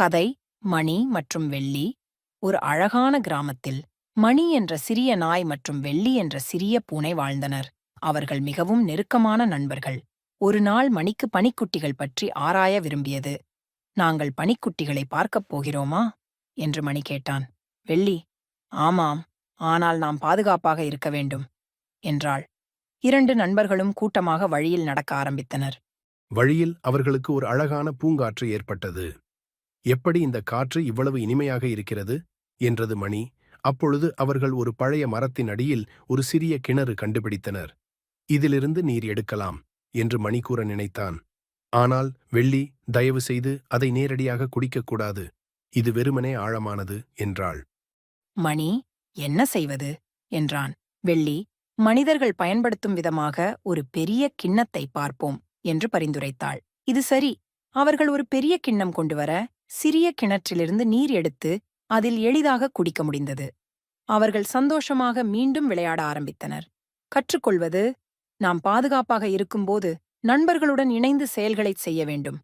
கதை மணி மற்றும் வெள்ளி. ஒரு அழகான கிராமத்தில் மணி என்ற சிறிய நாய் மற்றும் வெள்ளி என்ற சிறிய பூனை வாழ்ந்தனர். அவர்கள் மிகவும் நெருக்கமான நண்பர்கள். ஒரு நாள் மணிக்கு பனிக்குட்டிகள் பற்றி ஆராய விரும்பியது. நாங்கள் பனிக்குட்டிகளை பார்க்கப் போகிறோமா? என்று மணி கேட்டான். வெள்ளி ஆமாம் ஆனால் நாம் பாதுகாப்பாக இருக்க வேண்டும் என்றாள். இரண்டு நண்பர்களும் கூட்டமாக வழியில் நடக்க ஆரம்பித்தனர். வழியில் அவர்களுக்கு ஒரு அழகான பூங்காற்று ஏற்பட்டது. எப்படி இந்த காற்று இவ்வளவு இனிமையாக இருக்கிறது? என்றது மணி. அப்பொழுது அவர்கள் ஒரு பழைய மரத்தின் அடியில் ஒரு சிறிய கிணறு கண்டுபிடித்தனர். இதிலிருந்து நீர் எடுக்கலாம் என்று மணி கூற நினைத்தான். ஆனால் வெள்ளி தயவு செய்து அதை நேரடியாக குடிக்கக்கூடாது இது வெறுமனே ஆழமானது என்றாள். மணி என்ன செய்வது? என்றான். வெள்ளி மனிதர்கள் பயன்படுத்தும் விதமாக ஒரு பெரிய கிண்ணத்தை பார்ப்போம் என்று பரிந்துரைத்தாள். இது சரி. அவர்கள் ஒரு பெரிய கிண்ணம் கொண்டு வர சிறிய கிணற்றிலிருந்து நீர் எடுத்து அதில் எளிதாக குடிக்க முடிந்தது. அவர்கள் சந்தோஷமாக மீண்டும் விளையாட ஆரம்பித்தனர். கற்றுக்கொள்வது நாம் பாதுகாப்பாக இருக்கும்போது நண்பர்களுடன் இணைந்து செயல்களைச் செய்ய வேண்டும்.